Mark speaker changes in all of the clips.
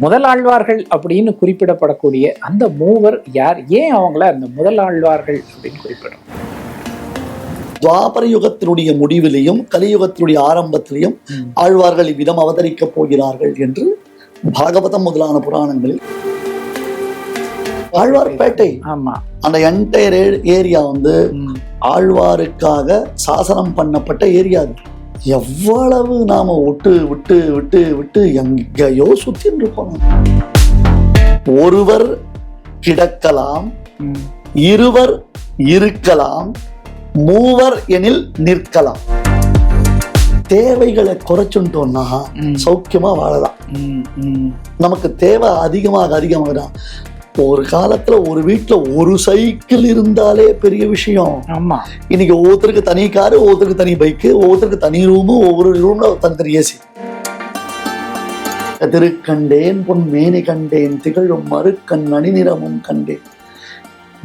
Speaker 1: முதலாழ்வார்கள் அப்படின்னு குறிப்பிடப்படக்கூடிய அந்த மூவர் யார் ஏன் அவங்கள அந்த முதலாழ்வார்கள் அப்படின்னு குறிப்பிடும்
Speaker 2: துவாபர யுகத்தினுடைய முடிவிலையும் கலியுகத்தினுடைய ஆரம்பத்திலையும். ஆழ்வார்கள் இவ்விதம் அவதரிக்கப் போகிறார்கள் என்று பாகவதம் முதலான புராணங்களில் ஆழ்வார்பேட்டை
Speaker 1: ஆமா
Speaker 2: அந்த என்டையர் ஏரியா வந்து. ஆழ்வாருக்காக சாசனம் பண்ணப்பட்ட ஏரியா அது எவ்வளவு நாம விட்டு விட்டு விட்டு விட்டு எங்கேயோ சுத்தின்னு இருக்கோம் ஒருவர் கிடக்கலாம். இருவர் இருக்கலாம் மூவர் எனில் நிற்கலாம் தேவைகளை குறைச்சுட்டோம்னா. சௌக்கியமா வாழலாம். நமக்கு தேவை அதிகமாக அதிகமாக ஒரு காலத்துல ஒரு வீட்டுல ஒரு சைக்கிள் இருந்தாலே பெரிய விஷயம்.
Speaker 1: ஆமா.
Speaker 2: இன்னைக்கு ஒவ்வொருத்தருக்கு தனி காரு ஒவ்வொருத்தருக்கு தனி பைக்கு ஒவ்வொருத்தருக்கு தனி ரூமு ஒவ்வொரு ரூம்ல தனித்தனி ஏசி திருக்கண்டேன் பொன் மேனி கண்டேன் திகழும் மறுக்கண் அணிநிறமும் கண்டேன்.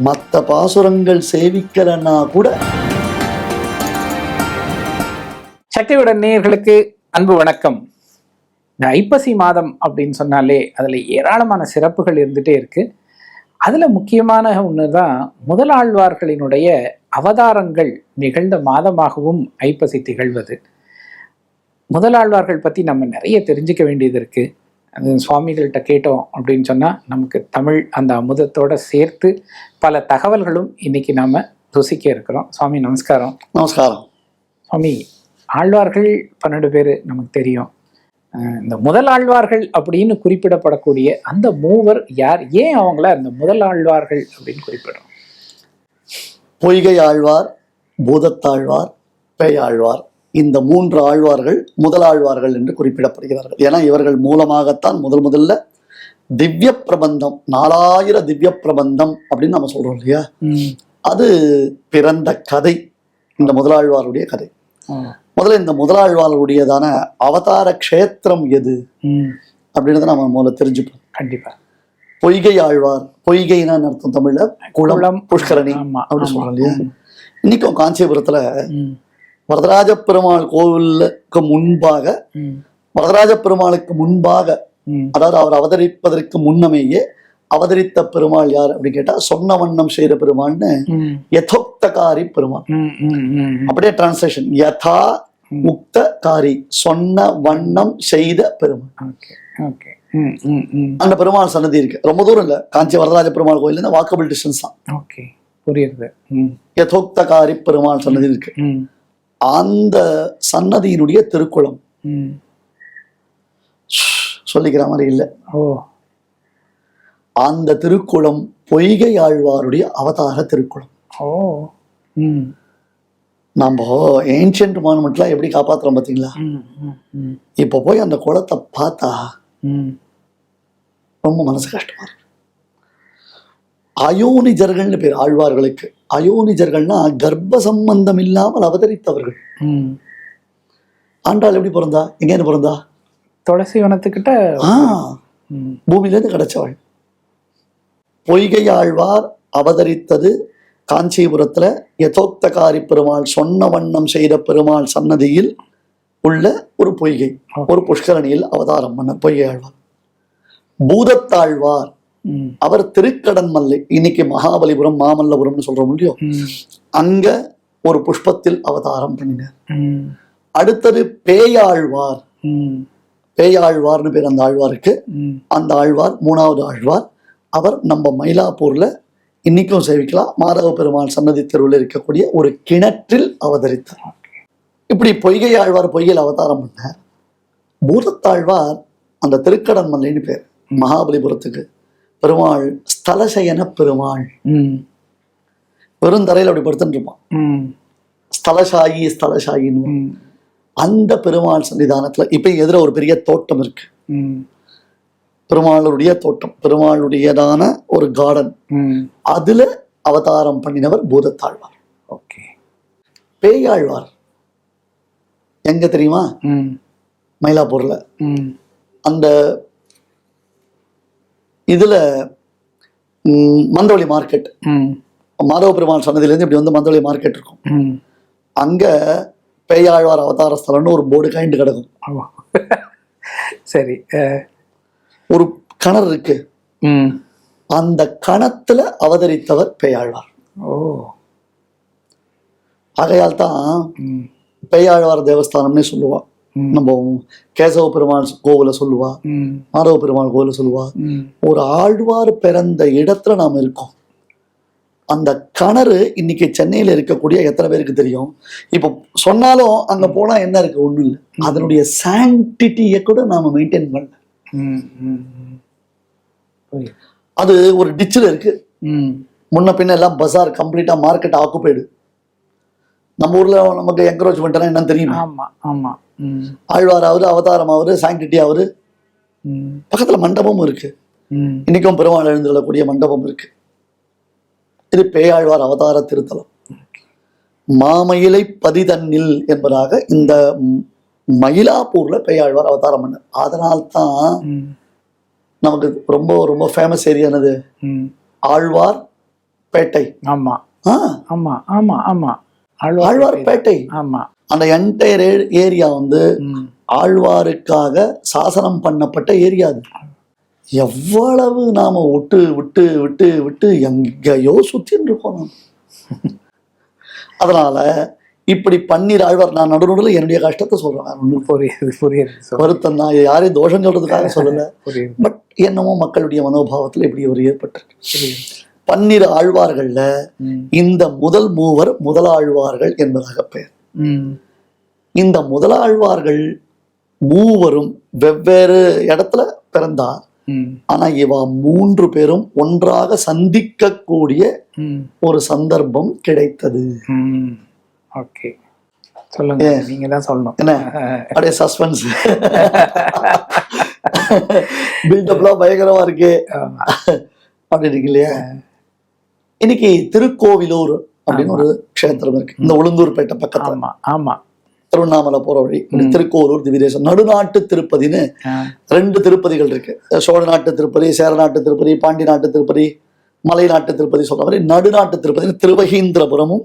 Speaker 2: மத்த பாசுரங்கள் சேவிக்கலன்னா கூட.
Speaker 1: சக்தியுடன் நேயர்களுக்கு அன்பு வணக்கம். இந்த ஐப்பசி மாதம் அப்படின்னு சொன்னாலே அதுல ஏராளமான சிறப்புகள் இருந்துட்டே இருக்கு. அதுல முக்கியமான ஒன்று தான் முதலாழ்வார்களினுடைய அவதாரங்கள் நிகழ்ந்த மாதமாகவும் ஐப்பசி திகழ்வது. முதலாழ்வார்கள் பத்தி நம்ம நிறைய தெரிஞ்சுக்க வேண்டியது இருக்கு. அது சுவாமிகள்கிட்ட கேட்டோம் அப்படின்னு சொன்னா நமக்கு தமிழ் அந்த அமுதத்தோட சேர்த்து பல தகவல்களும் இன்னைக்கு நாம ருசிக்க இருக்கிறோம். சுவாமி நமஸ்காரம்.
Speaker 2: நமஸ்காரம்.
Speaker 1: சுவாமி ஆழ்வார்கள் பன்னெண்டு பேர் நமக்கு தெரியும். இந்த முதல் ஆழ்வார்கள் அப்படின்னு குறிப்பிடப்படக்கூடிய அந்த மூவர் யார்? ஏன் அவங்கள அந்த முதல் ஆழ்வார்கள் அப்படின்னு குறிப்பிடும்
Speaker 2: பொய்கை ஆழ்வார் பூதத்தாழ்வார் பேயாழ்வார் இந்த மூன்று ஆழ்வார்கள் முதலாழ்வார்கள் என்று குறிப்பிடப்படுகிறார்கள். ஏன்னா இவர்கள் மூலமாகத்தான் முதல் முதல்ல திவ்ய பிரபந்தம் நாலாயிர திவ்ய பிரபந்தம் அப்படின்னு நம்ம சொல்றோம் இல்லையா? அது பிறந்த கதை இந்த முதலாழ்வாருடைய கதை. முதல்ல இந்த முதலாழ்வாருடையதான அவதார க்ஷேத்திரம் எது? அப்படின்றத நம்ம முதல்ல தெரிஞ்சுப்போம்.
Speaker 1: கண்டிப்பா.
Speaker 2: பொய்கை ஆழ்வார் பொய்கைன்னா அர்த்தம் தமிழ்ல குளம் புஷ்கரணி
Speaker 1: ஆமா
Speaker 2: அப்படி
Speaker 1: ஆமா.
Speaker 2: சொல்றோம் இல்லையா? இன்னைக்கும் காஞ்சிபுரத்துல வரதராஜ பெருமாள் கோவிலுக்கு முன்பாக வரதராஜ பெருமாளுக்கு முன்பாக அதாவது அவர் அவதரிப்பதற்கு முன்னமேயே அவதரித்த பெருமாள் யார் அப்படின்னு கேட்டா சொன்ன வண்ணம் செய்த பெருமாள்னு யதோக்தகாரி பெருமாள். அப்படியே டிரான்ஸ்லேஷன் யதா
Speaker 1: ம்.
Speaker 2: முக்தகாரி சொன்ன வண்ணம் செய்த பெருமாள். அந்த பெருமாள் சன்னதி இருக்கு. ரொம்ப தூரம் இல்ல. காஞ்சி வரதராஜ பெருமாள் கோயில் இருந்து வாக்கபிள் டிஸ்டன்ஸ் தான்.
Speaker 1: ஓகே புரியுது.
Speaker 2: யதோக்தகாரி பெருமாள் சன்னதி இருக்கு. அந்த சன்னதியினுடைய திருக்குளம். சொல்லிக்கிற மாதிரி இல்லை.
Speaker 1: ஓ
Speaker 2: அந்த திருக்குளம் பொய்கை ஆழ்வாருடைய அவதார திருக்குளம்.
Speaker 1: ஓ. ம்,
Speaker 2: நம்ம ஏன்ஷியன்ட் மானுமெண்ட்லாம் எப்படி காப்பாத்துறோம் பார்த்தீங்களா இப்போ போய் அந்த குளத்தை பார்த்தா. ரொம்ப மனசு கஷ்டமா இருக்கு. அயோனிஜர்கள்னு பேர் ஆழ்வார்களுக்கு. அயோனிஜர்கள்னா கர்ப்ப சம்பந்தம் இல்லாமல் அவதரித்தவர்கள். ஆண்டாள் எப்படி பிறந்தா? எங்கேருந்து பிறந்தா?
Speaker 1: துளசி வனத்துக்கிட்ட
Speaker 2: பூமியிலேருந்து கிடைச்சவள். பொய்கை ஆழ்வார் அவதரித்தது காஞ்சிபுரத்துல யதோக்தகாரி பெருமாள் சொன்ன வண்ணம் செய்த பெருமாள் சன்னதியில் உள்ள ஒரு பொய்கை ஒரு புஷ்கரணியில் அவதாரம் பண்ண பொய்கை ஆழ்வார் பூதத்தாழ்வார் அவர் திருக்கடன் மல்லை இன்னைக்கு மகாபலிபுரம் மாமல்லபுரம்னு சொல்றோம் இல்லையோ? அங்க ஒரு புஷ்பத்தில் அவதாரம் பண்ணினார். அடுத்தது பேயாழ்வார். பேயாழ்வார்னு பேர் அந்த ஆழ்வாருக்கு. அந்த ஆழ்வார் மூணாவது ஆழ்வார். அவர் நம்ம மயிலாப்பூர்ல இன்னைக்கும் சேவிக்கலாம். மாதவ பெருமாள் சன்னதி தெருவில் இருக்கக்கூடிய ஒரு கிணற்றில் அவதரித்தார். இப்படி பொய்கை ஆழ்வார் பொய்கையில் அவதாரம் பண்ணார். பூதத்தாழ்வார் அந்த திருக்கடன் மல்லைன்னு பேர். மகாபலிபுரத்துக்கு. பெருமாள் ஸ்தலசயன பெருமாள். வெறும் தரையில் அப்படி படுத்துட்டு இருப்பான். ஸ்தலசாயி ஸ்தலசாயின்னு. அந்த பெருமாள் சன்னிதானத்துல இப்ப எதிர ஒரு பெரிய தோட்டம் இருக்கு. பெருமாளுடைய தோட்டம் பெருமாளுடையதான ஒரு கார்டன்
Speaker 1: ம்.
Speaker 2: அதுல அவதாரம் பண்ணினவர் பூதத்தாழ்வார்.
Speaker 1: ஓகே.
Speaker 2: பேயாழ்வார். எங்க தெரியுமா?
Speaker 1: ம்,
Speaker 2: மயிலாப்பூர்ல.
Speaker 1: ம்,
Speaker 2: அந்த இதுல மந்தவழி மார்க்கெட்
Speaker 1: ம்,
Speaker 2: மாதவ பெருமாள் சன்னதியிலேருந்து இப்படி வந்து மந்தவழி மார்க்கெட் இருக்கும்.
Speaker 1: ம்.
Speaker 2: அங்க பேயாழ்வார் அவதார ஸ்தலம்னு ஒரு போர்டு கைண்டு கிடக்கும்.
Speaker 1: சரி
Speaker 2: ஒரு கணர் இருக்கு. அந்த கணத்துல அவதரித்தவர் பேயாழ்வார்.
Speaker 1: ஓ.
Speaker 2: ஆகையால் தான் பேயாழ்வார் தேவஸ்தானம்னே சொல்லுவா. நம்ம கேசவ பெருமாள் கோவில சொல்லுவா. மாதவ பெருமாள் கோவில சொல்லுவா. ஒரு ஆழ்வார் பிறந்த இடத்துல நாம் இருக்கோம். அந்த கிணறு இன்னைக்கு சென்னையில இருக்கக்கூடிய எத்தனை பேருக்கு தெரியும்? இப்போ சொன்னாலும் அங்க போனா என்ன இருக்கு? ஒண்ணும் இல்லை. அதனுடைய சாங்டிட்டியை கூட நாம மெயின்டைன் பண்ணல. அது ஒரு டிச்சில் இருக்கு.
Speaker 1: ம்.
Speaker 2: முன்ன பின்ன எல்லாம் பஜார் கம்ப்ளீட்டா மார்க்கெட் ஆக்குப்பைடு நம்ம ஊர்ல நமக்கு என்கரேஜ்மெண்ட்னா என்னன்னு தெரியுமா?
Speaker 1: ஆமா ஆமா.
Speaker 2: ஆழ்வார் அவரு அவதாரம் அவரு சாங்டிட்டி அவரு
Speaker 1: ம்.
Speaker 2: பக்கத்துல மண்டபமும் இருக்கு. இன்னைக்கும் பெருமாள் எழுந்துள்ளக்கூடிய மண்டபம் இருக்கு. இது பேயாழ்வார் அவதார திருத்தலம். மாமயிலை பதிதன்னில் என்பதாக இந்த மயிலாப்பூர்ல பேயாழ்வார் அவதாரம் பண்ணார். அதனால்தான் நமக்கு ரொம்ப ரொம்ப ஃபேமஸ் ஏரியானது
Speaker 1: ம்.
Speaker 2: ஆழ்வார் பேட்டை.
Speaker 1: ஆமா. ஆமா ஆமா ஆமா.
Speaker 2: ஆழ்வார் பேட்டை.
Speaker 1: ஆமா.
Speaker 2: அந்த என்டையர் ஏரியா வந்து ஆழ்வாருக்காக சாசனம் பண்ணப்பட்ட ஏரியா அது. எவ்வளவு நாம விட்டு விட்டு விட்டு விட்டு எங்கேயோ சுத்தின்னு இருக்கோம் அதனால இப்படி பன்னீர் ஆழ்வார் நான் நடுநடுவில் என்னுடைய கஷ்டத்தை சொல்றேன்.
Speaker 1: புரியுது புரியுது
Speaker 2: வருத்தம் தான் யாரையும் தோஷம் சொல்றதுக்காக சொல்லல. பட் என்னமோ மக்களுடைய மனோபாவத்துல இப்படி ஒரு ஏற்பட்டிருக்கு.
Speaker 1: புரியுது.
Speaker 2: பன்னிரு ஆழ்வார்கள்ல இந்த முதல் மூவர் முதலாழ்வார்கள் என்பதாக பெயர். இந்த முதலாழ்வார்கள் மூவரும் வெவ்வேறு இடத்துல பிறந்தா ஆனா இவ மூன்று பேரும் ஒன்றாக சந்திக்கக்கூடிய ஒரு சந்தர்ப்பம் கிடைத்தது.
Speaker 1: ஓகே. சொல்லுங்க நீங்க தான் சொல்லணும்.
Speaker 2: என்ன? அப்படியே சஸ்பென்ஸ் பில்டப்லாம் பயங்கரமா இருக்கு. அப்படி இருக்கு இல்லையா? இன்னைக்கு திருக்கோவிலூர் அப்படின்னு ஒரு க்ஷேத்திரம் இருக்கு. இந்த உளுந்தூர்பேட்டை பக்கத்துல.
Speaker 1: ஆமா
Speaker 2: திருவண்ணாமலை போற வழி. திருக்கோவிலூர் திவிதேசம் நடுநாட்டு திருப்பதின்னு ரெண்டு திருப்பதிகள் இருக்கு. சோழ நாட்டு திருப்பதி சேர நாட்டு திருப்பதி பாண்டி நாட்டு திருப்பதி மலை நாட்டு திருப்பதி சொல்ற மாதிரி நடுநாட்டு திருப்பதி திருவகீந்திரபுரமும்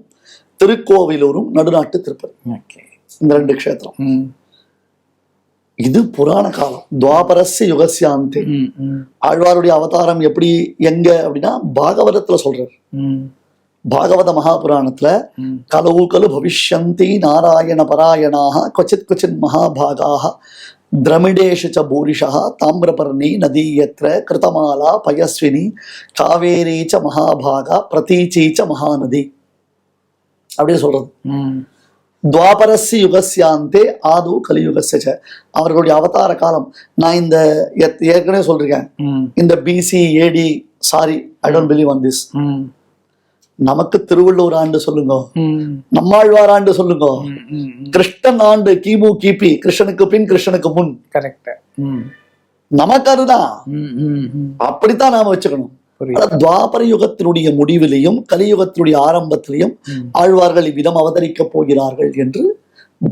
Speaker 2: திருக்கோவிலூரும் நடுநாட்டு திருப்பதி. இந்த ரெண்டு க்ஷேத்திரம். இது புராண காலம். துவாபரஸ்ய
Speaker 1: ம்
Speaker 2: ஆழ்வாருடைய அவதாரம் எப்படி எங்க அப்படின்னா பாகவதத்துல சொல்றாரு. பாகவத மகாபுராணத்துல கலவு கலு பவிஷ்யந்தி நாராயண பராயணாக கொச்சித் கொச்சித் மகாபாகாக திரமிடேஷு ச பூரிஷா தாமிரபர்ணி நதீயத்ர கிருதமாலா பயஸ்வினி காவேரி ச மகாபாகா பிரதீச்சி ச மகாநதி அப்படியே சொல்றது.
Speaker 1: ம்.
Speaker 2: துவாபரஸ்ய யுகஸ்யாந்தே ஆது கலியுகஸ்ய ச. அவர்களுடைய அவதார காலம் நான் இந்த ஏற்கனவே
Speaker 1: ம்.
Speaker 2: இந்த BC AD sorry I don't believe on this நமக்கு திருவள்ளூர் ஆண்டு சொல்லுங்க. நம்மாழ்வார் ஆண்டு சொல்லுங்க. கிருஷ்ணன் ஆண்டு கிமு கிபி கிருஷ்ணனுக்கு பின் கிருஷ்ணனுக்கு முன்.
Speaker 1: கரெக்ட்
Speaker 2: நமக்கு அதுதான். அப்படித்தான் நாம வச்சுக்கணும். துவாபர யுகத்தினுடைய முடிவிலையும் கலியுகத்தினுடைய ஆரம்பத்திலையும் ஆழ்வார்கள் இவ்விதம் அவதரிக்கப் போகிறார்கள் என்று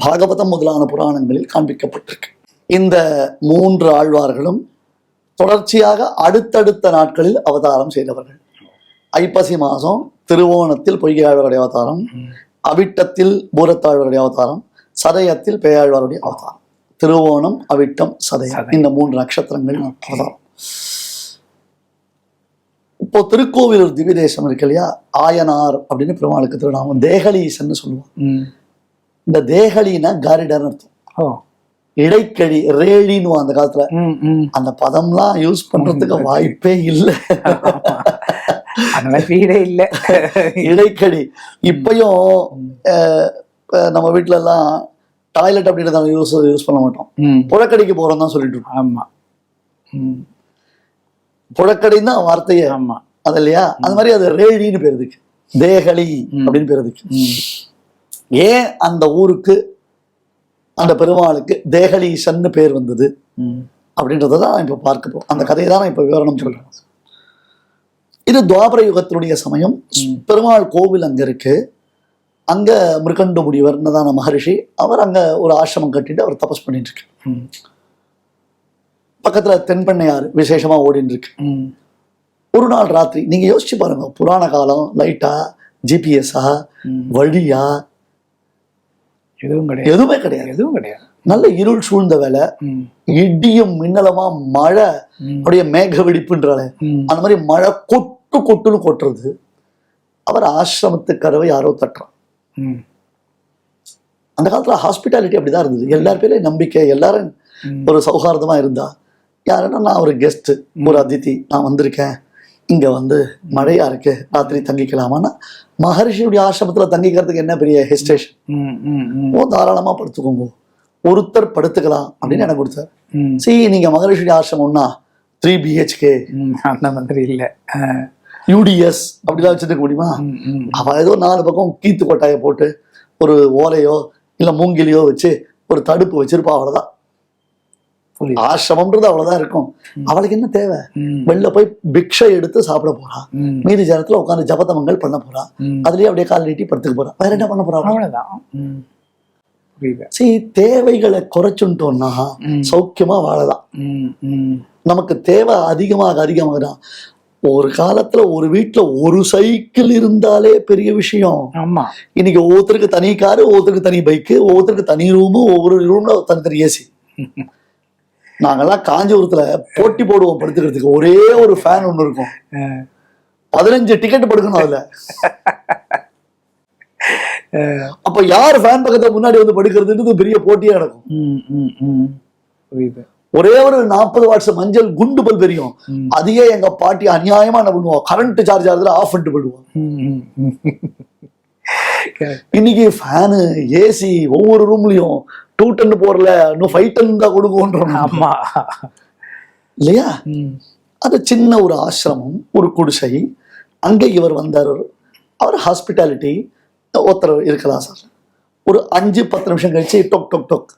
Speaker 2: பாகவதம் முதலான புராணங்களில் காண்பிக்கப்பட்டிருக்கு. இந்த மூன்று ஆழ்வார்களும் தொடர்ச்சியாக அடுத்தடுத்த நாட்களில் அவதாரம் செய்தவர்கள். ஐப்பசி மாதம் திருவோணத்தில் பொய்கை ஆழ்வாருடைய அவதாரம். அவிட்டத்தில் பூரத்தாழ்வாருடைய அவதாரம் சதயத்தில் பேயாழ்வாருடைய அவதாரம். திருவோணம் அவிட்டம் சதயம்.
Speaker 1: சதயம்.
Speaker 2: இந்த மூன்று நட்சத்திரங்கள் அவதாரம். இப்போ திருக்கோவிலூர் திவ்யதேசம் இருக்கு இல்லையா? ஆயனார் அப்படின்னு பெருமாளுக்கு திருநாமம். தேகலீசன்னு சொல்லுவோம். இந்த தேகலினா காரிடர்னு அர்த்தம். இடைக்கழி ரேழின்னு அந்த காலத்துல. அந்த பதம்லாம் யூஸ் பண்றதுக்கு வாய்ப்பே இல்லை.
Speaker 1: வீடே இல்ல.
Speaker 2: இடைக்கழி. இப்பயும் நம்ம வீட்ல எல்லாம் டாய்லெட் அப்படின்றத யூஸ் யூஸ் பண்ண மாட்டோம். புழக்கடைக்கு போறோம் தான் சொல்லிட்டு இருக்கோம்.
Speaker 1: ஆமா.
Speaker 2: புழக்கடைன்னு தான் வார்த்தையே.
Speaker 1: ஆமா.
Speaker 2: அது இல்லையா? அது மாதிரி அது ரேழின்னு பேர் இருக்கு தேகலி அப்படின்னு பேர் இருக்கு ஏன் அந்த ஊருக்கு அந்த பெருமாளுக்கு தேகலீசன்னு பேர் வந்தது? அப்படின்றத தான் இப்போ பார்க்க அந்த கதையை தான் நான் இப்போ விவரணம் சொல்றேன். இது துவாபர யுகத்தினுடைய சமயம். பெருமாள் கோவில் அங்க இருக்கு. அங்க மிருகண்டு முனிவர்னதான மகரிஷி அவர் அங்க ஒரு ஆசிரமம் கட்டிட்டு அவர் தபஸ் பண்ணிட்டு இருக்கு. பக்கத்துல தென்பெண்ணையாறு விசேஷமா ஓடின்னு இருக்கு. ஒரு நாள் ராத்திரி நீங்க யோசிச்சு பாருங்க புராண காலம் லைட்டா ஜிபிஎஸ்ஸா. வழியா?
Speaker 1: எதுவும் கிடையாது.
Speaker 2: எதுவுமே கிடையாது.
Speaker 1: எதுவும் கிடையாது.
Speaker 2: நல்ல இருள் சூழ்ந்த வேலை. இடியும் மின்னலமா மழை. அப்படியே மேக வெடிப்புன்றாலே அந்த மாதிரி மழை கொட்டு கொட்டுன்னு கொட்டுறது. அவர் ஆசிரமத்து கதவை யாரோ தட்டுறான். அந்த காலத்துல ஹாஸ்பிட்டாலிட்டி அப்படிதான் இருந்தது. எல்லார் பேரையும் நம்பிக்கை எல்லாரும். ஒரு சௌகார்தமா இருந்தா. யாருன்னா நான் ஒரு கெஸ்ட் ஒரு அதிதி நான் வந்திருக்கேன். இங்க வந்து மழையா இருக்கு ராத்திரி தங்கிக்கலாமான்னா மகரிஷியுடைய ஆசிரமத்துல தங்கிக்கிறதுக்கு என்ன பெரிய
Speaker 1: ம், ம்,
Speaker 2: ஓ தாராளமா படுத்துக்கோங்க. ஒருத்தர் படுத்துக்கலாம் அப்படின்னு எனக்கு கொடுத்தாரு. சரி நீங்க மகரிஷியுடைய ஆசிரமம்னா த்ரீ பிஹெச்கே.
Speaker 1: அந்த மாதிரி இல்ல.
Speaker 2: யூடிஎஸ் அப்படிலாம் வச்சுருக்க முடியுமா?
Speaker 1: ம், ம்,
Speaker 2: அவ ஏதோ நாலு பக்கம் கீத்து கொட்டாயை போட்டு ஒரு ஓலையோ இல்ல மூங்கிலியோ வச்சு ஒரு தடுப்பு வச்சிருப்பா அவ்வளவுதான்.
Speaker 1: புரியுது
Speaker 2: ஆசிரமம்ன்றது அவ்வளவுதான் இருக்கும். அவளுக்கு என்ன தேவை? வெளில போய் பிக்ஷை எடுத்து சாப்பிட போறா. மீதி ஜனத்துல உட்காந்து ஜபதமங்கள் பண்ண போறா. அதுலயே அப்படியே கால் நீட்டி படுத்துக்க போறா. வேற என்ன பண்ண போறா அவ?
Speaker 1: அவ்வளவுதான்.
Speaker 2: சரி தேவைகளை குறைச்சுட்டோம்னா சௌக்கியமா வாழலாம். நமக்கு தேவை அதிகமாக அதிகமாக தான் ஒரு காலத்துல ஒரு வீட்டுல ஒரு சைக்கிள் இருந்தாலே பெரிய விஷயம்.
Speaker 1: ஆமா.
Speaker 2: இன்னைக்கு ஒவ்வொருத்தருக்கு தனி காரு ஒவ்வொருத்தருக்கு தனி பைக்கு ஒவ்வொருத்தருக்கு தனி ரூமு ஒவ்வொரு ரூம்ல தனித்தனி ஏசி. நாங்கெல்லாம் காஞ்சிபுரத்துல போட்டி போடுவோம் படுத்துக்கிறதுக்கு. ஒரே ஒரு ஃபேன் ஒண்ணு இருக்கும். பதினஞ்சு டிக்கெட் படுக்கணும் அதுல. அப்ப யார் ஃபேன் பக்கத்துல முன்னாடி வந்து படுக்கிறதுன்றது பெரிய போட்டியா நடக்கும். ஒரே ஒரு நாற்பது வாட்ஸ் மஞ்சள் குண்டு பல்ப் எரியும்
Speaker 1: ம்,
Speaker 2: அதையே எங்க பாட்டி அநியாயமா என்ன பண்ணுவோம் கரண்ட் சார்ஜ் ஆகுதுல ஆஃப் பண்ணிட்டு போயிடுவோம் இன்னைக்கு ஃபேனு ஏசி ஒவ்வொரு ரூம்லயும் டூ டன் போறல இன்னும் ஃபைவ் டன் தான் கொடுக்கும்ன்றோம்
Speaker 1: ஆமா.
Speaker 2: இல்லையா? அது சின்ன ஒரு ஆசிரமம் ஒரு குடிசை. அங்கே இவர் வந்தார். அவர் ஹாஸ்பிட்டாலிட்டி ஒருத்தர் இருக்கலாம் சார். ஒரு அஞ்சு பத்து நிமிஷம் கழிச்சு டொக் டொக் டொக்.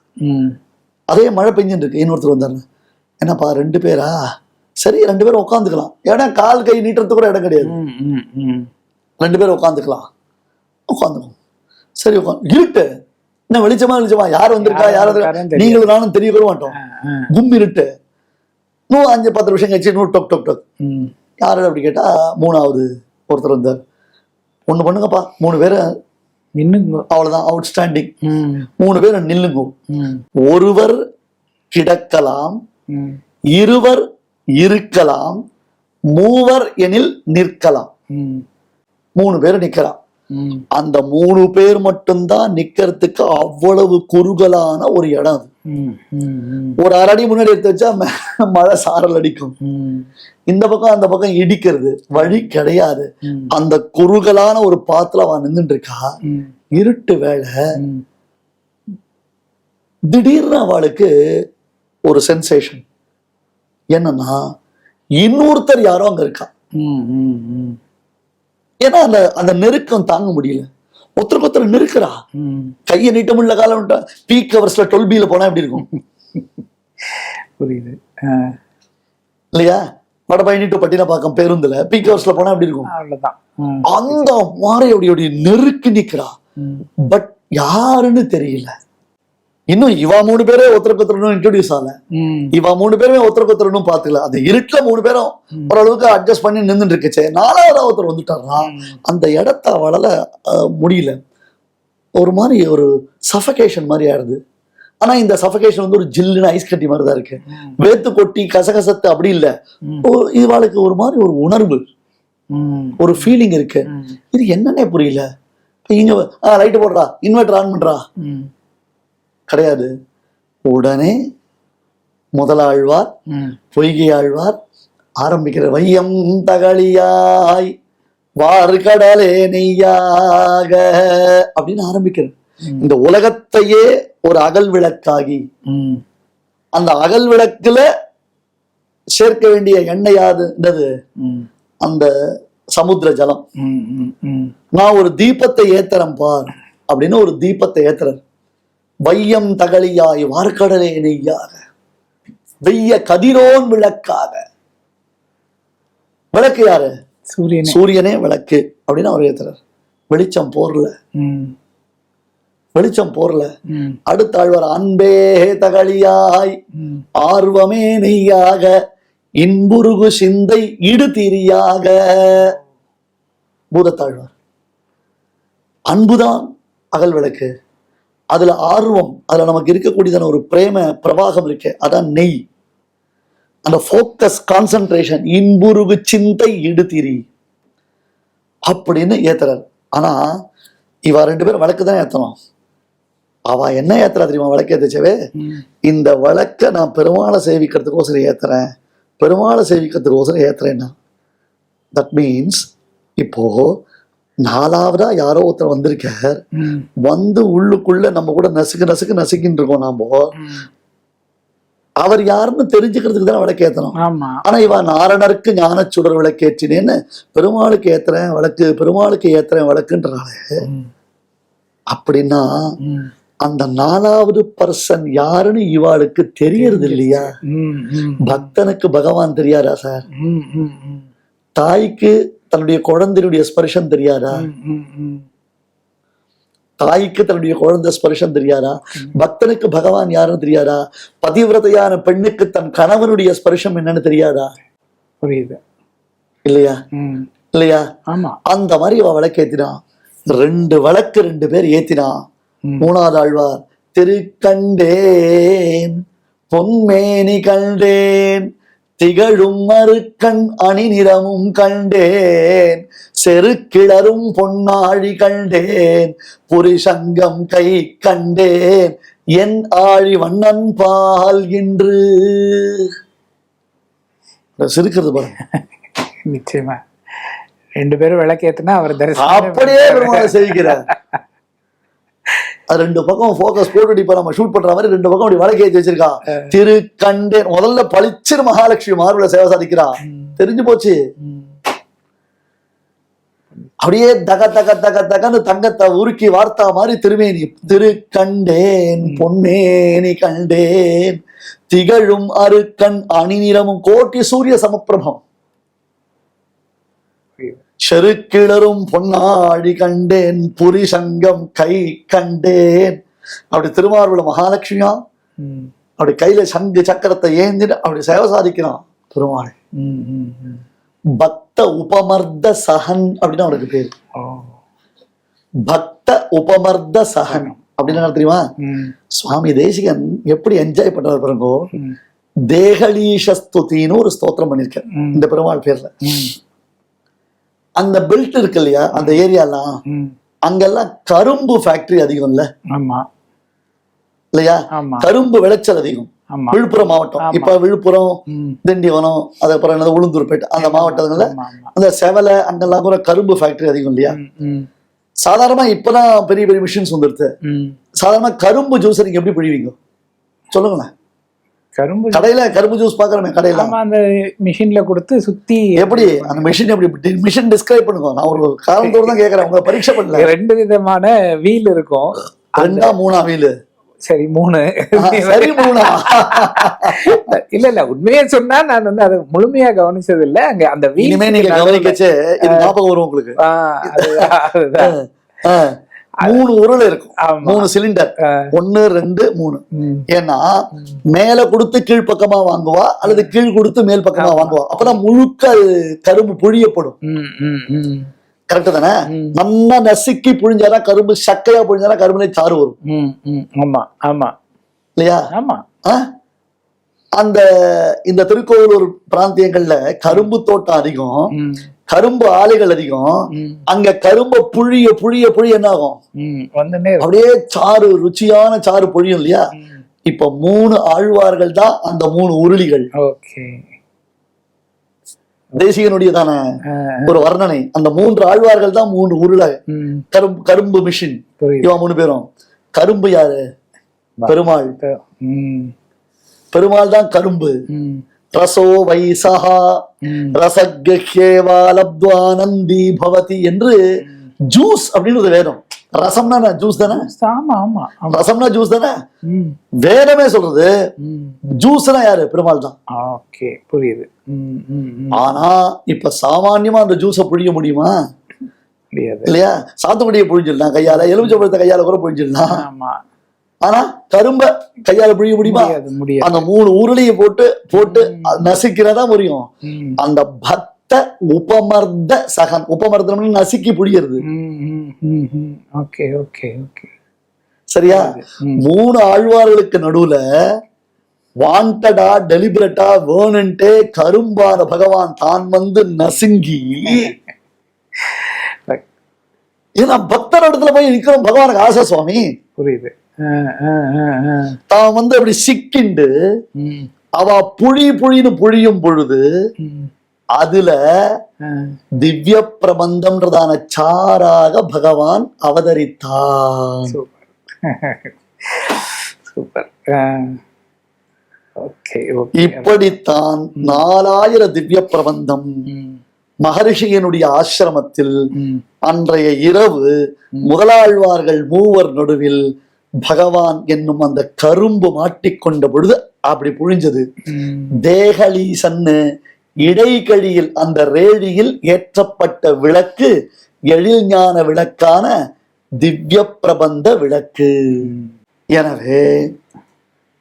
Speaker 2: அதே மழை பெஞ்சுட்டு இருக்கு. இன்னொருத்தர் வந்தாரு என்னப்பா ரெண்டு பேரா? சரி ரெண்டு பேரும் உட்காந்துக்கலாம். ஏன்னா கால் கை நீட்டுறதுக்கு கூட இடம் கிடையாது. ரெண்டு பேரும் உட்காந்துக்கலாம். உட்காந்துக்கும் சரி உட்காந்து இருட்டு. என்ன வெளிச்சமா வெளிச்சமா யார் வந்திருக்கா
Speaker 1: யார்
Speaker 2: வந்திருக்கா. நீங்களும் நானும் தெரிய கூட மாட்டோம். கும் இருட்டு. இன்னும் அஞ்சு பத்து நிமிஷம் கழிச்சு இன்னும் டொக் டொக் டொக். யாரு அப்படி கேட்டா மூணாவது ஒருத்தர் வந்தார். ஒண்ணு பண்ணுங்கப்பா. மூணு பேர்
Speaker 1: நின்னுங்க.
Speaker 2: அவ்வளவுதான் அவுட்ஸ்டாண்டிங்
Speaker 1: ம்,
Speaker 2: மூணு பேர் நில்லுங்க. ஒருவர் கிடக்கலாம் இருவர் இருக்கலாம் மூவர் எனில் நிற்கலாம். மூணு பேர் நிக்கலாம்
Speaker 1: ம்.
Speaker 2: அந்த மூணு பேர் மட்டும்தான் நிக்கிறதுக்கு அவ்வளவு குறுகலான ஒரு இடம் அது. ஒரு அரை அடி முன்னாடி எடுத்து வச்சா மழை சாரல் அடிக்கும். இந்த பக்கம் அந்த பக்கம் இடிக்கிறது வழி கிடையாது. அந்த குறுகலான ஒரு பாத்துல அவன் நின்றுட்டு இருக்கா இருட்டு வேலை. திடீர்னு அவளுக்கு ஒரு சென்சேஷன் என்னன்னா இன்னொருத்தர் யாரோ அங்க இருக்கா. ஏன்னா அந்த அந்த நெருக்கம் தாங்க முடியல. ஒருத்தருக்கு ஒருத்தர் நெருக்கிறா. கையை நீட்ட முடியல காலம் பீக் ஹவர்ஸ்ல டுவெல் பில போனா எப்படி இருக்கும்?
Speaker 1: புரியுது.
Speaker 2: இல்லையா? வடபழனி டு பட்டினப்பாக்கம் பேருந்துல பீக் ஹவர்ஸ்ல போனா எப்படி இருக்கும்?
Speaker 1: அவ்வளவுதான்.
Speaker 2: அந்த மாதிரி அப்படி நெருக்கி நிக்கிறா. பட் யாருன்னு தெரியல. இன்னும் இவா மூணு பேரே ஒருத்தருக்கு ஒருத்தர் இன்ட்ரோடியூஸ் ஆகல இவா மூணு பேருமே ஒருத்தருக்கு ஒருத்தர் பாத்துக்கல அந்த இருட்டுல மூணு பேரும் ஓரளவுக்கு அட்ஜஸ்ட் பண்ணி நின்றுட்டு இருக்குச்சே நாலாவது ஒருத்தர் வந்துட்டாரா? அந்த இடத்த அவளால முடியல. ஒரு மாதிரி ஒரு சஃபகேஷன் மாதிரி ஆயிடுது. ஆனா இந்த சஃபகேஷன் வந்து ஒரு ஜில்லுன்னு ஐஸ் கட்டி மாதிரி தான் இருக்கு வேத்து கொட்டி கசகசத்து அப்படி இல்ல. இவாளுக்கு ஒரு மாதிரி ஒரு உணர்வு. ஒரு ஃபீலிங் இருக்கு. இது என்னன்னே புரியல. இங்க லைட் போடுறா இன்வெர்டர் ஆன் பண்றா. கிடையாது. உடனே முதலாழ்வார் பொய்கை ஆழ்வார் ஆரம்பிக்கிற வையம் தகளியாய் வார்கடலே நெய்யாக அப்படின்னு ஆரம்பிக்கிறது. இந்த உலகத்தையே ஒரு அகல் விளக்காகி அந்த அகல் விளக்குல சேர்க்க வேண்டிய எண்ணெய் யாது? என்னது?
Speaker 1: ம்,
Speaker 2: அந்த சமுத்திர ஜலம். நான் ஒரு தீபத்தை ஏத்துறேன் பார் அப்படின்னு ஒரு தீபத்தை ஏத்துறேன் வையம் தகளியாய் வார்க்கடலே நெய்யாக வெய்ய கதிரோன் விளக்காக. விளக்கு யாரு?
Speaker 1: சூரியனே.
Speaker 2: சூரியனே விளக்கு அப்படின்னு அவர் ஏத்துறார் வெளிச்சம் போர்ல. வெளிச்சம் போர்ல. அடுத்த ஆழ்வார் அன்பே தகளியாய்
Speaker 1: ம்,
Speaker 2: ஆர்வமே நெய்யாக இன்புருகு சிந்தை இடுதிரியாக. பூதத்தாழ்வார். அன்புதான் அகல் விளக்கு. அதுல ஆர்வம் அதுல நமக்கு இருக்கக்கூடியதான ஒரு பிரேம பிரவாகம் இருக்கு அதான் நெய். அந்த ஃபோக்கஸ் கான்சென்ட்ரேஷன் இன்புருகு சிந்தை இடுதிரி. அப்படின்னு ஏத்துறாரு. ஆனா இவ ரெண்டு பேரும் வழக்கு தான் ஏத்தணும். அவ என்ன ஏத்துறா தெரியுமா வழக்கு ஏத்துச்சவே. இந்த வழக்க நான் பெருமாளை சேவிக்கிறதுக்கோசரம் ஏத்துறேன். பெருமாளை சேவிக்கிறதுக்கோசரம் ஏத்துறேன்னா. தட் மீன்ஸ் இப்போ நாலாவதா யாரோ ஒருத்தர் வந்திருக்கார். வந்து உள்ளுக்குள்ள நம்ம கூட நசுக்கு நசுக்கு நசுக்கின்னு இருக்கோம் நாம. அவர் யாருன்னு தெரிஞ்சுக்கிறதுக்கு தான் விளக்கு ஏத்தணும் ஆனா இவன் நாரணருக்கு ஞான சுடர் விளக்கேற்றினேன்னு பெருமாளுக்கு ஏத்துறேன் விளக்கு பெருமாளுக்கு ஏத்துறேன் விளக்குன்றாளே
Speaker 1: ம்.
Speaker 2: அப்படின்னா. அந்த நாலாவது பர்சன் யாருன்னு இவாளுக்கு தெரியறது இல்லையா. பக்தனுக்கு பகவான் தெரியாதா சார். தாய்க்கு தன்னுடைய குழந்தையுடைய ஸ்பர்ஷம் தெரியாதா. தாய்க்கு தன்னுடைய குழந்தை ஸ்பர்ஷம் தெரியாதா? பக்தனுக்கு பகவான் யாருன்னு தெரியாதா? பதிவிரதையான பெண்ணுக்கு தன் கணவனுடைய ஸ்பர்ஷம் என்னன்னு தெரியாதா?
Speaker 1: புரியுது.
Speaker 2: இல்லையா. இல்லையா?
Speaker 1: ஆமா.
Speaker 2: அந்த மாதிரி அவன் விளக்கு ஏத்தினான் ரெண்டு விளக்கு ரெண்டு பேர் ஏத்தினான். மூணாவது ஆழ்வார் திருக்கண்டேன் பொன்மேனி கண்டேன் திகழும் மறுக்கண் அணி நிறமும் கண்டேன். செருக்கிளரும் பொன்னாழி கண்டேன். புரிசங்கம் கை கண்டேன். என் ஆழி வண்ணன் பால் இன்று சிரிக்கிறது பாருங்க.
Speaker 1: நிச்சயமா. ரெண்டு பேரும் விளக்கேத்துனா அவர் தரிசனம்
Speaker 2: அப்படியே சேவிக்கிறார் அது ரெண்டு பக்கம் ஃபோக்கஸ் போட்டு இப்ப நம்ம ஷூட் பண்ற மாதிரி ரெண்டு பக்கம் அப்படி வழக்கு ஏற்றி வச்சிருக்கான் திரு கண்டேன் முதல்ல பளிச்சிரு மகாலட்சுமி மார்புல சேவை சாதிக்கிறா. தெரிஞ்சு போச்சு. அப்படியே தக தக தக தகன்னு தங்கத்தை உருக்கி வார்த்தா மாதிரி திருமேனி திரு கண்டேன் பொன்மேனி கண்டேன். திகழும் அருக்கண் அணிநிறமும் கோட்டி சூரிய சமப்பிரபம். செருக்கிளரும் பொன்னாழி கண்டேன் புரிசங்கம் கை கண்டேன் அப்படி திருமார்புல மகாலட்சுமியா. அப்படி கையில சங்கு சக்கரத்தை ஏந்திட்டு அப்படி சேவை சாதிக்கிறான் பெருமாள். பக்த உபமர்த சகன் அப்படின்னு அவனுக்கு பேர் பக்த உபமர்த சகன் அப்படின்னு தெரியுமா. சுவாமி தேசிகன் எப்படி என்ஜாய் பண்றாரு பாருங்கோ. தேகலீஷஸ்துதின்னு ஒரு ஸ்தோத்திரம் பண்ணிருக்கார். இந்த பெருமாள் பேர்ல. அந்த பெல்ட் இருக்கு இல்லையா? அந்த ஏரியாலாம். அங்கெல்லாம் கரும்பு ஃபேக்டரி அதிகம் இல்ல
Speaker 1: ஆமா.
Speaker 2: இல்லையா? கரும்பு விளைச்சல் அதிகம். விழுப்புரம் மாவட்டம். இப்ப விழுப்புரம். திண்டிவனம் அதுக்கப்புறம் என்னது உளுந்தூர்பேட்டை அந்த மாவட்டங்கள்ல. அந்த செவலை அங்கெல்லாம் கூட கரும்பு ஃபேக்டரி அதிகம் இல்லையா. சாதாரணமா இப்பதான் பெரிய பெரிய மிஷின்ஸ் வந்துருது.
Speaker 1: ம்.
Speaker 2: சாதாரண கரும்பு ஜூஸ் நீங்க எப்படி பிழிவீங்க? சொல்லுங்களேன்.
Speaker 1: கரும்பு
Speaker 2: கடையில கரும்பு ஜூஸ் பாக்குறமே கடையில.
Speaker 1: அந்த மிஷின்ல கொடுத்து சுத்தி
Speaker 2: எப்படி? அந்த மிஷின் எப்படி? மிஷின் டிஸ்கிரைப் பண்ணுங்க. நான் ஒரு காரணத்தோட தான் கேக்குறேன். உங்களை பரீட்சை பண்ணல.
Speaker 1: ரெண்டு விதமான வீல் இருக்கும்.
Speaker 2: ரெண்டா மூணா வீலு
Speaker 1: சரி மூணு.
Speaker 2: சரி மூணா.
Speaker 1: இல்ல இல்ல உண்மையை சொன்னா நான் வந்து அதை முழுமையா கவனிச்சது இல்ல அங்க அந்த வீல்
Speaker 2: இனிமே நீங்க கவனிக்கச்சே. இது ஞாபகம் வரும் உங்களுக்கு.
Speaker 1: அதுதான்
Speaker 2: ஆ, மூணு உருளை இருக்கும். மூணு சிலிண்டர் ஒன்னு ரெண்டு மூணு. ஏன்னா மேல கொடுத்து கீழ் பக்கமா வாங்குவா அல்லது கீழ் கொடுத்து மேல் பக்கமா வாங்குவா. அப்பதான் முழுக்க கரும்பு புழியப்படும். கரெக்ட் தானே?
Speaker 1: ம்.
Speaker 2: நல்லா நசுக்கி புழிஞ்சாதான் கரும்பு சக்கையா புழிஞ்சாதான் கரும்புல சாறு வரும்.
Speaker 1: ஆமா ஆமா.
Speaker 2: இல்லையா?
Speaker 1: ஆமா?
Speaker 2: அந்த இந்த திருக்கோவிலூர் பிராந்தியங்கள்ல கரும்பு தோட்டம் அதிகம். கரும்பு ஆலைகள் அதிகம். அங்க கரும்பை புழிய புழிய புழிய என்ன ஆகும். அப்படியே சாறு ருச்சியான சாறு பொழியும் இல்லையா. இப்ப மூணு ஆழ்வார்கள் தான் அந்த மூணு உருளிகள்.
Speaker 1: ஓகே.
Speaker 2: தேசிகனுடையதான
Speaker 1: ஆ,
Speaker 2: ஒரு வர்ணனை. அந்த மூன்று ஆழ்வார்கள் தான் மூன்று உருளை. கரும்பு கரும்பு மிஷின். இவன் மூணு பேரும். கரும்பு யாரு? பெருமாள். பெருமாள் தான் கரும்பு. ரசோ வைசஹா.
Speaker 1: ம்.
Speaker 2: ரசகேவா லப்துவானந்தி பவதி என்று ஜூஸ் அப்படின்னு வேதம். ரசம்னா ஜூஸ் தானே?
Speaker 1: ஆமா
Speaker 2: ரசம்னா ஜூஸ் தானே? வேதமே சொல்றது. ஜூஸ்னா யாரு? பெருமாள் தான்.
Speaker 1: ஓகே புரியுது.
Speaker 2: ஆனா இப்ப சாமான்யமா அந்த ஜூஸை புழிய முடியுமா? இல்லையா? சாத்துக்குடியை புழிஞ்சிடலாம் கையால எலுமிச்சம்பழத்தை கையால கூட புழிஞ்சிடலாம்.
Speaker 1: ஆமா.
Speaker 2: ஆனா கரும்ப கையால புழிய முடியுமா? அந்த மூணு உருளையை போட்டு போட்டு நசுக்கிறதா முடியும் அந்த பக்த உபமர்த சகன் உபமர்தனம் நசுக்கி.
Speaker 1: Okay okay okay.
Speaker 2: சரியா. மூணு ஆழ்வார்களுக்கு நடுவுல வாண்டடா டெலிபரேட்டா வேணுன்ட்டே கரும்பான பகவான் தான் வந்து நசுங்கி. ஏன்னா பக்தர் இடத்துல போய் நிக்கிறோம் பகவானுக்கு ஆசை சுவாமி.
Speaker 1: புரியுது.
Speaker 2: தான் வந்து அப்படி சிக்கிண்டு அவ புழி புழின்னு புழியும் பொழுது அதுல. திவ்ய பிரபந்தம்ன்றதான சாராக பகவான் அவதரித்தார்
Speaker 1: சூப்பர்.
Speaker 2: இப்படித்தான் நாலாயிர திவ்ய பிரபந்தம் மகரிஷியனுடைய ஆசிரமத்தில் அன்றைய இரவு முதலாழ்வார்கள் மூவர் நடுவில் பகவான் என்னும் அந்த கரும்பு மாட்டிக்கொண்ட பொழுது அப்படி புழிஞ்சது. தேகலீசன்னு இடைகழியில் அந்த ரேழியில் ஏற்றப்பட்ட விளக்கு எழில் ஞான விளக்கான திவ்ய பிரபந்த விளக்கு எனவே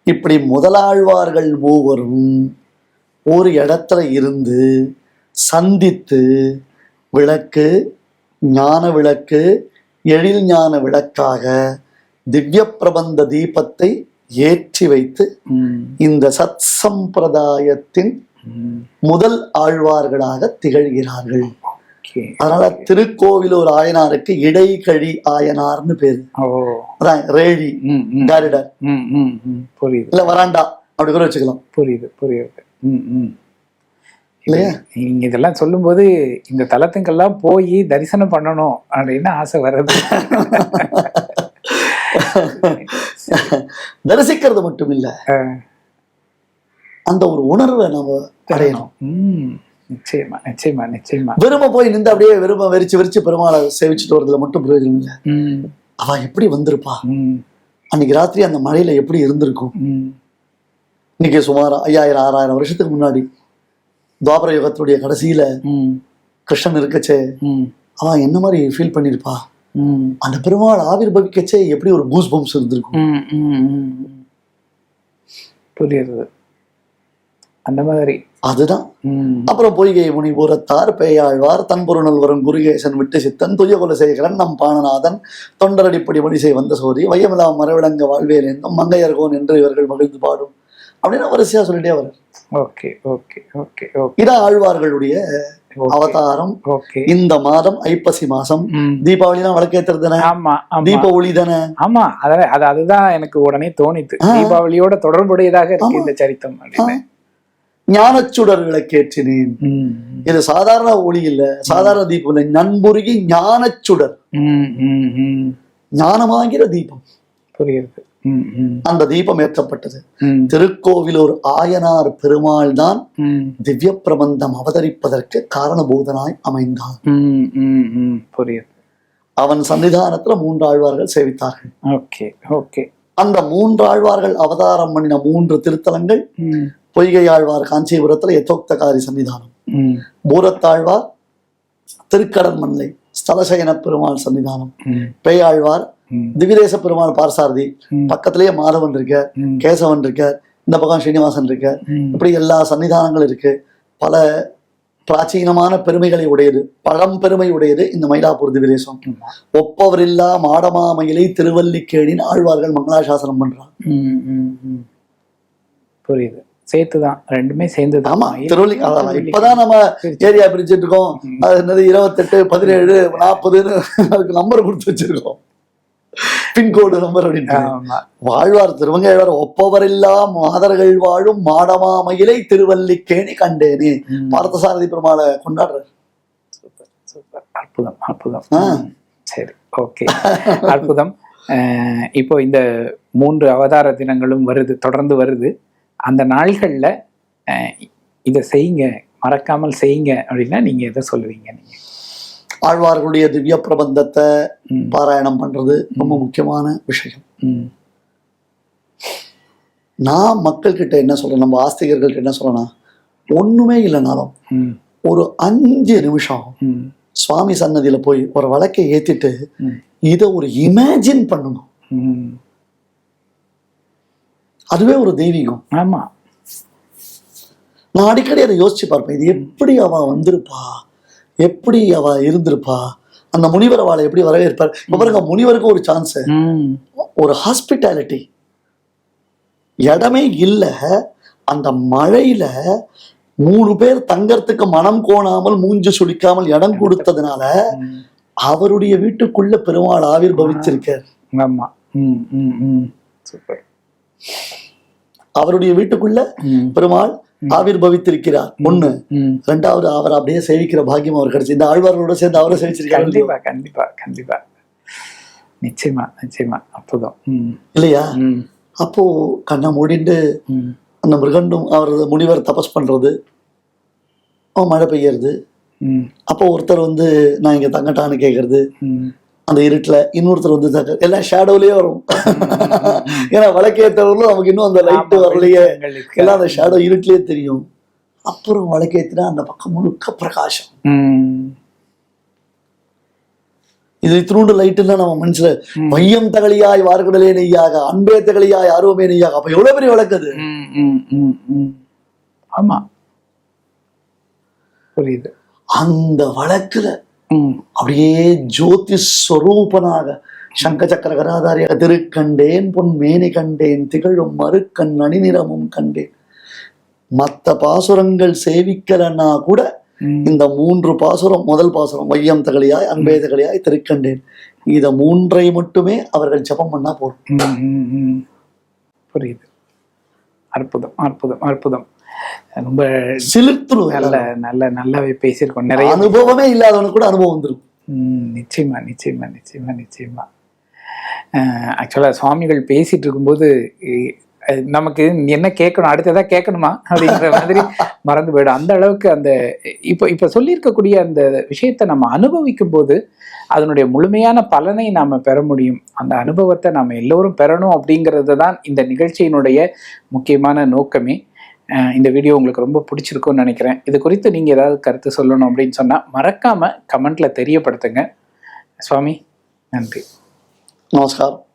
Speaker 2: இப்படி முதலாழ்வார்கள் மூவரும் ஒரு இடத்துல இருந்து சந்தித்து விளக்கு ஞான விளக்கு எழில் ஞான விளக்காக திவ்ய பிரபந்த தீபத்தை ஏற்றி வைத்து இந்த சத் சம்பிரதாயத்தின். முதல் ஆழ்வார்களாக திகழ்கிறார்கள். அதனால திருக்கோவிலூர் ஆயனாருக்கு இடைக்கழி ஆயனார்னு பேரு.
Speaker 1: ஓ.
Speaker 2: அதான் ரேழி. காரிடர்.
Speaker 1: புரியுது.
Speaker 2: இல்ல வராண்டா? அப்படி கூட வச்சுக்கலாம்.
Speaker 1: புரியுது புரியுது.
Speaker 2: இல்லையா?
Speaker 1: நீங்க இதெல்லாம் சொல்லும்போது இந்த தலத்துக்கெல்லாம் போய் தரிசனம் பண்ணணும் அப்படின்னு ஆசை வருது
Speaker 2: தரிசிக்கிறது மட்டும் இல்ல அந்த ஒரு உணர்வை நம்ம அடையணும்.
Speaker 1: நிச்சயமா நிச்சயமா நிச்சயமா.
Speaker 2: வெறும போய் நின்று அப்படியே வெறும வெறிச்சு வெறிச்சு பெருமாளை சேவிச்சுட்டு வரதுல மட்டும் பிரயோஜனம் இல்லை. அவ எப்படி வந்திருப்பா? அன்னைக்கு ராத்திரி அந்த மழையில எப்படி இருந்திருக்கும்? இன்னைக்கு சுமார் ஐயாயிரம் ஆறாயிரம் வருஷத்துக்கு முன்னாடி துவாபர யுகத்துடைய கடைசியில கிருஷ்ணன் இருக்கச்சே அவன் என்ன மாதிரி ஃபீல் பண்ணிருப்பா? அந்த பெருமாள் ஆவிர்பவிக்கச்சே எப்படி ஒரு கூஸ் பம்ப்ஸ் இருந்திருக்கும்.
Speaker 1: புரியுது. அந்த மாதிரி.
Speaker 2: அதுதான். அப்புறம் பொய்கை முனி பூரத்தார் பேயாழ்வார் தன்பொருணல் வரும் குருகேசன் விட்டு சித்தன் துயகுல சேகரன் நம் பாணநாதன் தொண்டரடிப்படி மணிசை வந்த சோதி வையமிலா மரவிளங்க வாழ்வேலேந்தும் மங்கையர்கோன் என்று இவர்கள் மகிழ்ந்து பாடும். அப்படின்னு வரிசையா சொல்லிட்டே வர
Speaker 1: ஓகே ஓகே ஓகே ஓகே
Speaker 2: இதான் ஆழ்வார்களுடைய அவதாரம் இந்த மாதம் ஐப்பசி மாசம்
Speaker 1: ம்.
Speaker 2: தீபாவளிலாம் விளக்கேத்துறது தானே
Speaker 1: ஆமா ஆமா.
Speaker 2: தீப ஒளி தானே?
Speaker 1: ஆமா அத அது அதுதான் எனக்கு உடனே தோணித்து. தீபாவளியோட தொடர்புடையதாக இருக்கு. இந்த சரித்தம் அப்படின்னு.
Speaker 2: ஞானச்சுடர் விளக்கேற்றினேன். இது சாதாரண ஒளி இல்ல சாதாரண தீபம் இல்லை. நண்புருகி ஞானச்சுடர். ஞானமாகிற தீபம்.
Speaker 1: புரியுது.
Speaker 2: அந்த தீபம் ஏற்றப்பட்டது. திருக்கோவிலூர் ஆயனார் பெருமாள் தான் திவ்ய பிரபந்தம் அவதரிப்பதற்கு காரணபூதனாய் அமைந்தான்.
Speaker 1: புரியுது.
Speaker 2: அவன் சன்னிதானத்துல மூன்று ஆழ்வார்கள் சேவித்தார்கள்.
Speaker 1: Okay okay.
Speaker 2: அந்த மூன்று ஆழ்வார்கள் அவதாரம் பண்ணின மூன்று திருத்தலங்கள் பொய்கை ஆழ்வார் காஞ்சிபுரத்துல யதோக்தகாரி சன்னிதானம். பூரத்தாழ்வார் திருக்கடல் மல்லை ஸ்தலசயன பெருமாள் சன்னிதானம். பேயாழ்வார் திவிதேச பெருமாள் பார்சாரதி பக்கத்திலேயே மாதவன் இருக்க கேசவன் இருக்க இந்த பக்கம் ஸ்ரீனிவாசன் இருக்க. இப்படி எல்லா சன்னிதானங்கள் இருக்கு. பல பிராச்சீனமான பெருமைகளை உடையது பழம்பெருமை உடையது இந்த மயிலாப்பூர் திவிதேசம்
Speaker 1: ஆமா.
Speaker 2: ஒப்பவரில்லா மாடமாமயிலை திருவல்லிக்கேணின் ஆழ்வார்கள் மங்களாசாசனம் பண்றாங்க.
Speaker 1: புரியுது. சேர்த்துதான் ரெண்டுமே சேர்ந்துதான்.
Speaker 2: ஆமா திருவள்ளி. இப்பதான் நம்ம. ஏரியா பிரிச்சுட்டு இருக்கோம். அது என்னது இருபத்தெட்டு பதினேழு நாற்பதுன்னு அதுக்கு நம்பர் கொடுத்து வச்சிருக்கோம். பின்கோடு நம்பர் அப்படின்னு வாழ்வார் திருவங்கையாழ்வார் ஒப்பவரில்லா மாதர்கள் வாழும் மாடமாமயிலை திருவல்லிக்கேணி கண்டேனே. பார்த்தசாரதி பெருமாளை கொண்டாடுறார்.
Speaker 1: Super super. அற்புதம் அற்புதம். சரி ஓகே. அற்புதம். இப்போ இந்த மூன்று அவதார தினங்களும் வருது தொடர்ந்து வருது. அந்த நாள்கள்ல இதை செய்யுங்க மறக்காமல் செய்யுங்க அப்படின்னா நீங்க எதை சொல்லுவீங்க? நீங்க
Speaker 2: ஆழ்வார்களுடைய திவ்ய பிரபந்தத்தை பாராயணம் பண்றது ரொம்ப முக்கியமான விஷயம். நான் மக்கள்கிட்ட என்ன சொல்றேன் நம்ம ஆஸ்திகர்கள்ட்ட என்ன சொல்றேன்னா ஒண்ணுமே இல்லைனாலும் ஒரு அஞ்சு நிமிஷம் சுவாமி சன்னதியில போய் ஒரு வழக்கை ஏத்திட்டு இதை ஒரு இமேஜின் பண்ணணும். அதுவே ஒரு தெய்வீகம்.
Speaker 1: ஆமா.
Speaker 2: நான் அடிக்கடி அதை யோசிச்சு பார்ப்பேன் இது எப்படி அவ வந்திருப்பா? எப்படி அவ இருந்திருப்பா? அந்த முனிவர் அவளை எப்படி வரவேற்பார்? இப்ப பாருங்க முனிவருக்கு ஒரு சான்ஸ் ஒரு ஹாஸ்பிட்டாலிட்டி இடமே இல்லை. அந்த மழையில மூணு பேர் தங்கறதுக்கு மனம் கோணாமல் மூஞ்சு சுளிக்காமல் இடம் கொடுத்ததுனால. அவருடைய வீட்டுக்குள்ள பெருமாள் ஆவிர் பவிச்சிருக்கார்
Speaker 1: ஆமா. சூப்பர்.
Speaker 2: அவருடைய வீட்டுக்குள்ள பெருமாள் ஆவிர் பவித்திருக்கிறார் ஒண்ணு. ரெண்டாவது அவர் அப்படியே சேவிக்கிற பாக்கியம் அவர் கிடைச்சு. இந்த ஆழ்வார்களோட சேர்ந்து அவரை சேவிச்சிருக்காரு
Speaker 1: கண்டிப்பா கண்டிப்பா கண்டிப்பா. நிச்சயமா நிச்சயமா. அற்புதம் ம்.
Speaker 2: இல்லையா? அப்போ கண்ணை மூடிண்டு அந்த மிருகண்டும் அவர் முனிவர் தபஸ் பண்றது. மழை பெய்யறது. அப்போ ஒருத்தர் வந்து நான் இங்க தங்கட்டான்னு கேட்கறது அந்த இருட்டுல இன்னொருத்தர் வந்து தங்க எல்லாம் ஷேடோலயே வரும். ஏன்னா வழக்கேற்றவர்களும் நமக்கு இன்னும் அந்த லைட்
Speaker 1: ஆமா,
Speaker 2: வரலையே. எல்லாம் அந்த ஷேடோ இருட்டுலயே தெரியும். அப்புறம் வழக்கேற்றினா அந்த பக்கம் முழுக்க பிரகாசம்.
Speaker 1: ம்
Speaker 2: இது இத்தினூண்டு லைட்டுன்னா நம்ம மனசுல மையம் தகலியாய் வார்குடலே நெய்யாக அன்பே தகலியாய் ஆர்வமே நெய்யாக. அப்ப எவ்வளவு பெரிய வழக்கு
Speaker 1: ம் ம் ம் ம் ஆமா. புரியுது.
Speaker 2: அந்த வழக்குல அப்படியே ஜோதி ஸ்வரூபனாக சங்க சக்கர கராதாரியாக திருக்கண்டேன் பொன் மேனி கண்டேன் திகழும் மறுக்கண் அணிநிறமும் கண்டேன். மத்த பாசுரங்கள் சேவிக்கலன்னா கூட இந்த மூன்று பாசுரம் முதல் பாசுரம் வையம் தகலியாய் அன்பே தகலியாய் திருக்கண்டேன். இத மூன்றை மட்டுமே அவர்கள் ஜெபம் பண்ணா போதும்.
Speaker 1: ம், ம், ம். புரியுது. அற்புதம் அற்புதம் அற்புதம். ரொம்ப
Speaker 2: சிலிர்த்துரும்
Speaker 1: நல்ல நல்ல நல்லாவே பேசியிருக்கோம். நிறைய
Speaker 2: அனுபவமே இல்லாதவனுக்கு கூட அனுபவம் வந்துடும்
Speaker 1: நிச்சயமா நிச்சயமா நிச்சயமா நிச்சயமா. ஆக்சுவலாக சுவாமிகள் பேசிட்டு இருக்கும்போது நமக்கு என்ன கேட்கணும் அடுத்ததா கேட்கணுமா அப்படிங்கிற மாதிரி மறந்து போயிடும். அந்த அளவுக்கு அந்த இப்போ இப்போ சொல்லியிருக்கக்கூடிய அந்த விஷயத்தை நம்ம அனுபவிக்கும் போது அதனுடைய முழுமையான பலனை நாம பெற முடியும். அந்த அனுபவத்தை நாம எல்லோரும் பெறணும் அப்படிங்கிறது தான் இந்த நிகழ்ச்சியினுடைய முக்கியமான நோக்கமே. இந்த வீடியோ உங்களுக்கு ரொம்ப பிடிச்சிருக்கும்னு நினைக்கிறேன். இது குறித்து நீங்கள் ஏதாவது கருத்து சொல்லணும் அப்படின்னு சொன்னால் மறக்காமல் கமெண்ட்டில் தெரியப்படுத்துங்க. சுவாமி நன்றி.
Speaker 2: நமஸ்காரம்.